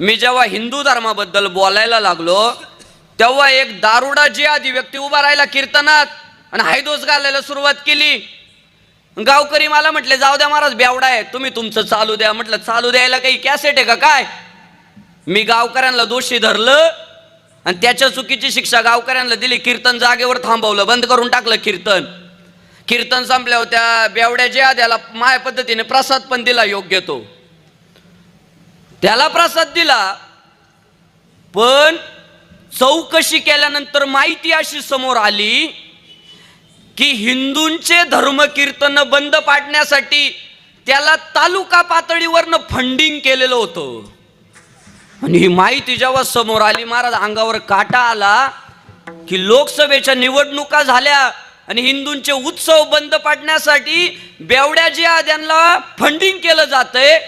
मी जेव्हा हिंदू धर्माबद्दल बोलायला लागलो तेव्हा एक दारुडा जी आधी व्यक्ती उभा राहिला कीर्तनात आणि हायदोस घालायला सुरुवात केली. गावकरी मला म्हटले जाऊ द्या महाराज बेवडा आहे. तुम्ही तुमचं चालू द्या. म्हटलं चालू द्यायला काही कॅसेट आहे का? काय? मी गावकऱ्यांना दोषी धरलं आणि त्याच्या चुकीची शिक्षा गावकऱ्यांना दिली. कीर्तन जागेवर थांबवलं बंद करून टाकलं कीर्तन. कीर्तन संपल्यावर त्या बेवड्या जे त्याला माया पद्धतीने प्रसाद पण दिला योग्य तो. त्याला प्रसाद दिला. पण चौकशी केल्यानंतर माहिती अशी समोर आली की हिंदूंचे धर्मकीर्तन बंद पाडण्यासाठी त्याला तालुका पातळीवरनं फंडिंग केलेलं होतं. आणि ही माहिती जेव्हा समोर आली महाराज अंगावर काटा आला की लोकसभेच्या निवडणुका झाल्या आणि हिंदूंचे उत्सव बंद पाडण्यासाठी बेवड्या आद्यांना फंडिंग केलं जातंय.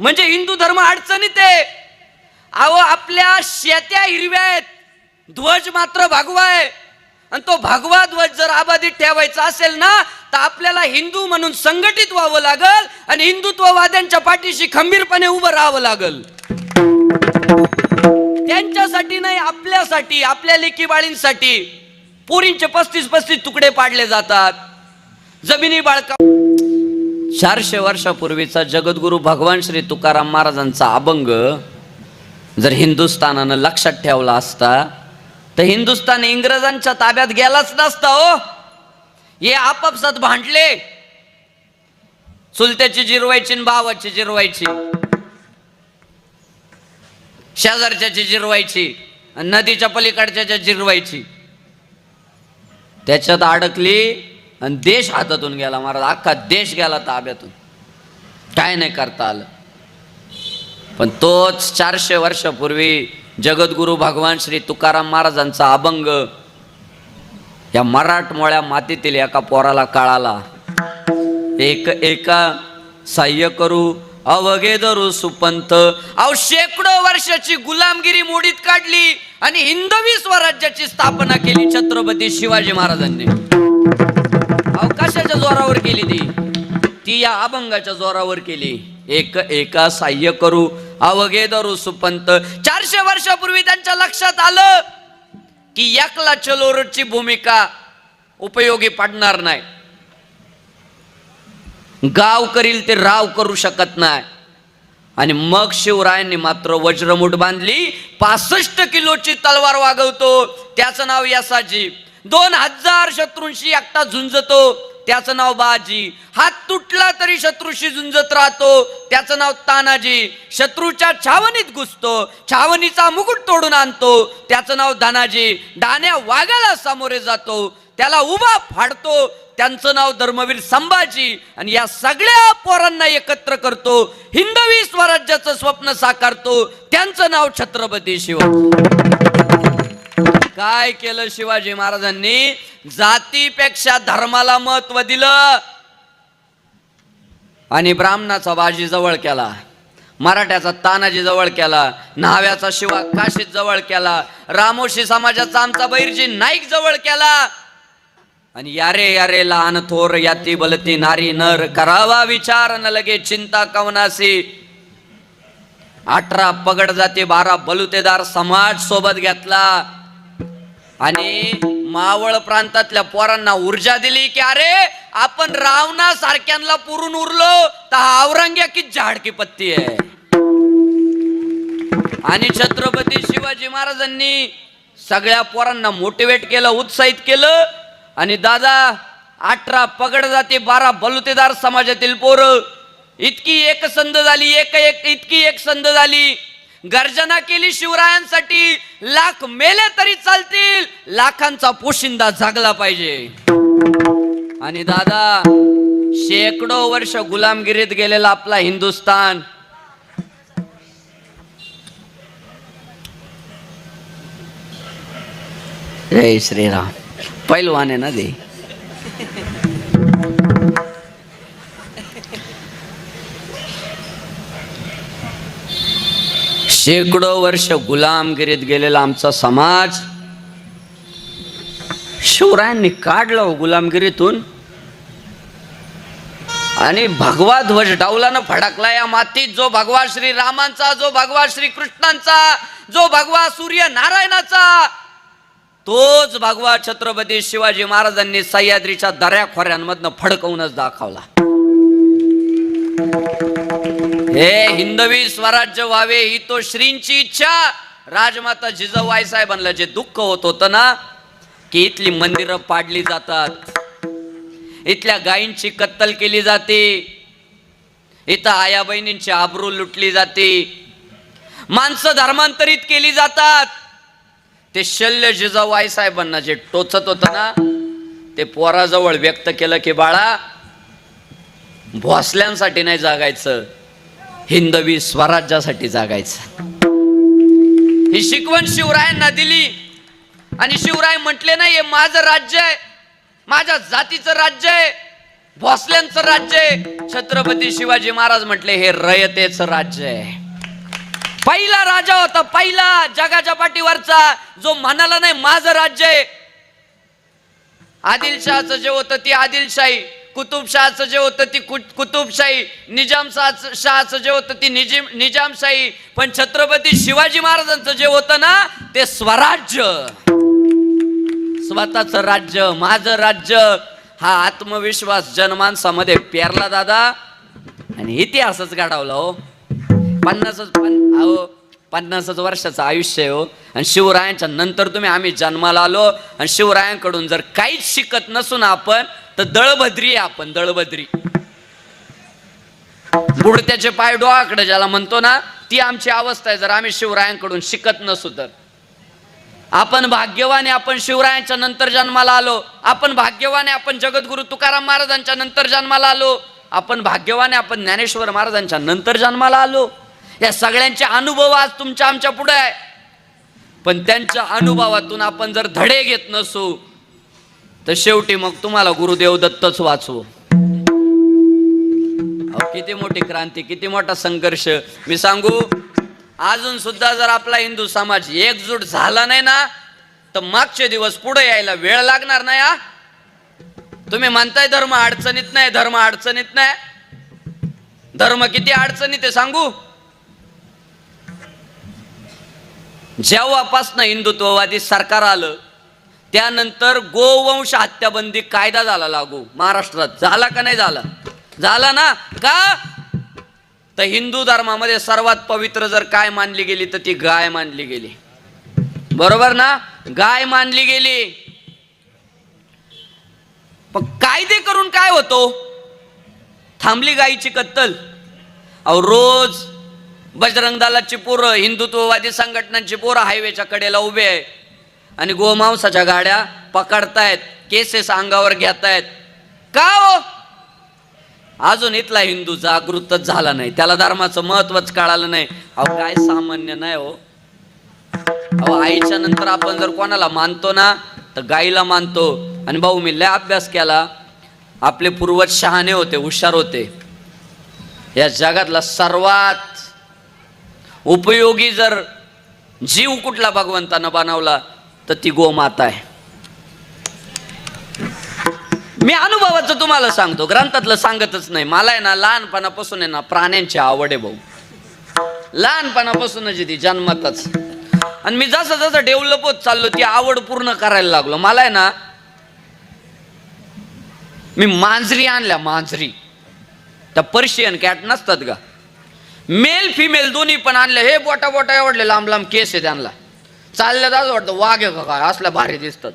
म्हणजे हिंदू धर्म अडचणीत आहे. अहो आपल्या शेत्या हिरव्या आहेत. ध्वज मात्र भागवा आहे. आणि तो भगवा ध्वज जर आबाधित ठेवायचा असेल ना तर आपल्याला हिंदू म्हणून संघटित व्हावं लागल आणि हिंदुत्ववाद्यांच्या पाठीशी खंबीरपणे उभं राहावं लागल. त्यांच्यासाठी नाही आपल्यासाठी आपल्या लेकी बाळींसाठी. पोरींचे पस्तीस पस्तीस तुकडे पाडले जातात. जमिनी बाळका चारशे वर्षापूर्वीचा जगद्गुरु भगवान श्री तुकाराम महाराजांचा अभंग जर हिंदुस्थानानं लक्षात ठेवला असता तर हिंदुस्थान इंग्रजांच्या ताब्यात गेलाच नसता हो. हे आपापसात भांडले. चुलत्याची जिरवायची आणि भावाची जिरवायची. शेजारच्याची जिरवायची आणि नदीच्या पलीकडच्या जिरवायची. त्याच्यात अडकली आणि देश हातातून गेला महाराज अख्खा देश गेला ताब्यातून. काय नाही करता आलं. पण तोच चारशे वर्षापूर्वी जगद्गुरु भगवान श्री तुकाराम महाराजांचा अभंग या मराठमोळ्या मातीतील एका पोराला कळाला. एक एका सहाय्य करू अवघे धरू सुपंथ अव शेकडो वर्षाची गुलामगिरी मोडीत काढली आणि हिंदवी स्वराज्याची स्थापना केली छत्रपती शिवाजी महाराजांनी. जोरावर केली ती. ती या अभंगाच्या जोरावर केली. एक एका साह्य करू अवघे धरू सुपंत. चारशे वर्षापूर्वी त्यांच्या लक्षात आलं की एकला चलोरची भूमिका उपयोगी पडणार नाही. गाव करील ते राव करू शकत नाही. आणि मग शिवरायांनी मात्र वज्रमुठ बांधली. पासष्ट किलोची तलवार वागवतो. त्याचं नाव यासाजी. दोन हजार शत्रूंशी एकटा झुंजतो. त्याचं नाव बाजी. हात तुटला तरी शत्रूशी झुंजत राहतो. त्याचं नाव तानाजी. शत्रूच्या छावणीत घुसतो. छावणीचा मुकुट तोडून आणतो. त्याचं नाव धनाजी. डाण्या वाघाला सामोरे जातो. त्याला उभा फाडतो. त्यांचं नाव धर्मवीर संभाजी. आणि या सगळ्या पोरांना एकत्र करतो. हिंदवी स्वराज्याचं स्वप्न साकारतो. त्यांचं नाव छत्रपती शिवाजी. काय केलं शिवाजी महाराजांनी? जातीपेक्षा धर्माला महत्त्व दिलं. आणि ब्राह्मणाचा बाजी जवळ केला. मराठ्याचा तानाजी जवळ केला. न्हाव्याचा शिवा काशीत जवळ केला. रामोशी समाजाचा आमचा बैरजी नाईक जवळ केला. आणि यारे यारे लहान थोर याती बलती नारी नर करावा विचार न लगे चिंता कवनासी. अठरा पगड जाती बारा बलुतेदार समाज सोबत घेतला. आणि मावळ प्रांतातल्या पोरांना ऊर्जा दिली की अरे आपण रावणा सारख्यांना पुरून उरलो तर हा औरंग्या की झाडकी पत्ती आहे. आणि छत्रपती शिवाजी महाराजांनी सगळ्या पोरांना मोटिवेट केलं उत्साहित केलं. आणि दादा अठरा पगड जाते बारा बलुतेदार समाजातील पोरं इतकी एक संध झाली एक एक इतकी एक संध झाली. गर्जना केली शिवरायांसाठी. लाख मेले तरी चालतील. लाखांचा पोशिंदा जागला पाहिजे. आणि दादा शेकडो वर्ष गुलामगिरीत गेलेला आपला हिंदुस्तान जय श्रीराम पैलवान आहे ना दे शेकडो वर्ष गुलामगिरीत गेलेला आमचा समाज. शिवरायांनी काढला हो गुलामगिरीतून आणि भगवा ध्वज डावलानं फडकला या मातीत. जो भगवा श्री रामांचा जो भगवा श्री कृष्णांचा जो भगवा सूर्य नारायणाचा तोच भगवा छत्रपती शिवाजी महाराजांनी सह्याद्रीच्या दऱ्या खोऱ्यांमधनं फडकवूनच दाखवला. हे हिंदवी स्वराज्य व्हावे ही तो श्रींची इच्छा राजमाता जिजाऊ साहेबांना जे दुःख होत होतं ना की इथली मंदिरं पाडली जातात इथल्या गायींची कत्तल केली जाते इथं आया बहिणींची आबरू लुटली जाते माणसं धर्मांतरित केली जातात ते शल्य जिजाऊ साहेबांना जे टोचत होतं ना ते पोराजवळ व्यक्त केलं की बाळा भोसल्यांसाठी नाही जागायचं हिंदवी स्वराज्यासाठी जागायचं. ही शिकवण शिवरायांना दिली. आणि शिवराय म्हटले नाही हे माझं राज्य आहे. माझ्या जातीचं राज्य आहे. भोसल्यांचं राज्य आहे. छत्रपती शिवाजी महाराज म्हटले हे रयतेचं राज्य आहे. पहिला राजा होता पहिला जगाच्या पाठीवरचा. जो म्हणाला नाही माझं राज्य आहे. आदिलशहाचं जे होतं ती आदिलशाही. कुतुबशहाचं जे होतं ती कु कुतुबशाही निजाम शहाचं जे होतं ती निजी निजामशाही. पण छत्रपती शिवाजी महाराजांचं जे होतं ना ते स्वराज्य. स्वतःचं राज्य माझं राज्य. हा आत्मविश्वास जनमानसामध्ये पेरला दादा. आणि इतिहासच घडवला हो. पन्नासच पन पन्नासच वर्षाचं आयुष्य आहे हो. आणि शिवरायांच्या नंतर तुम्ही आम्ही जन्माला आलो. आणि शिवरायांकडून जर काहीच शिकत नसून आपण तर दळभद्री आहे आपण दळभद्री. बुडत्याचे पाय डोळाकडे ज्याला म्हणतो ना ती आमची अवस्था आहे. जर आम्ही शिवरायांकडून शिकत नसू तर. आपण भाग्यवाने आपण शिवरायांच्या नंतर जन्माला आलो. आपण भाग्यवाने आपण जगद्गुरु तुकाराम महाराजांच्या नंतर जन्माला आलो. आपण भाग्यवाने आपण ज्ञानेश्वर महाराजांच्या नंतर जन्माला आलो. या सगळ्यांचे अनुभव आज तुमच्या आमच्या पुढे आहे. पण त्यांच्या अनुभवातून आपण जर धडे घेत नसू तर शेवटी मग तुम्हाला गुरुदेव दत्तच वाचवू. किती मोठी क्रांती किती मोठा संघर्ष. मी सांगू अजून सुद्धा जर आपला हिंदू समाज एकजूट झाला नाही ना तर मागचे दिवस पुढे यायला वेळ लागणार नाही हा. तुम्ही म्हणताय धर्म अडचणीत नाही धर्म अडचणीत नाही. धर्म किती अडचणीत आहे सांगू. जेव्हापासनं हिंदुत्ववादी सरकार आलं त्यानंतर गोवंश हत्याबंदी कायदा झाला लागू महाराष्ट्रात. झाला का नाही झाला? झाला ना? का? तर हिंदू धर्मामध्ये सर्वात पवित्र जर काय मानली गेली तर ती गाय मानली गेली. बरोबर ना? गाय मानली गेली. पण कायदे करून काय होतो? थांबली गायीची कत्तल. अहो रोज बजरंग दलाची पोरं हिंदुत्ववादी संघटनांची पोरं हायवेच्या कडेला उभे आहे. आणि गोमांसाच्या गाड्या पकडतायत केसेस अंगावर घेतायत. का हो? अजून इथला हिंदू जागृतच झाला नाही. त्याला धर्माचं महत्वच कळालं नाही. अहो काय सामान्य नाही हो. अहो आईच्या नंतर आपण जर कोणाला मानतो ना तर गाईला मानतो. आणि भाऊ मी लय अभ्यास केला. आपले पूर्वज शहाणे होते हुशार होते. या जगातला सर्वात उपयोगी जर जीव कुठला भगवंतानं बनवला तर ती गोमाता आहे. मी अनुभवाचं तुम्हाला सांगतो ग्रंथातलं सांगतच नाही. मला आहे ना लहानपणापासून आहे ना प्राण्यांची आवड आहे भाऊ. लहानपणापासूनच ती जन्मातच. आणि मी जसं जसं डेव्हलप होत चाललो ती आवड पूर्ण करायला लागलो. मला आहे ना मी मांजरी आणल्या मांजरी. त्या पर्शियन कॅट नसतात का मेल फिमेल दोन्ही पण आणल्या. हे बोटा बोटा एवढले लांब लांब केस आहे त्यांना चालल्या असं वाटतं वाघ आहे का काय? असल्या भारी दिसतात.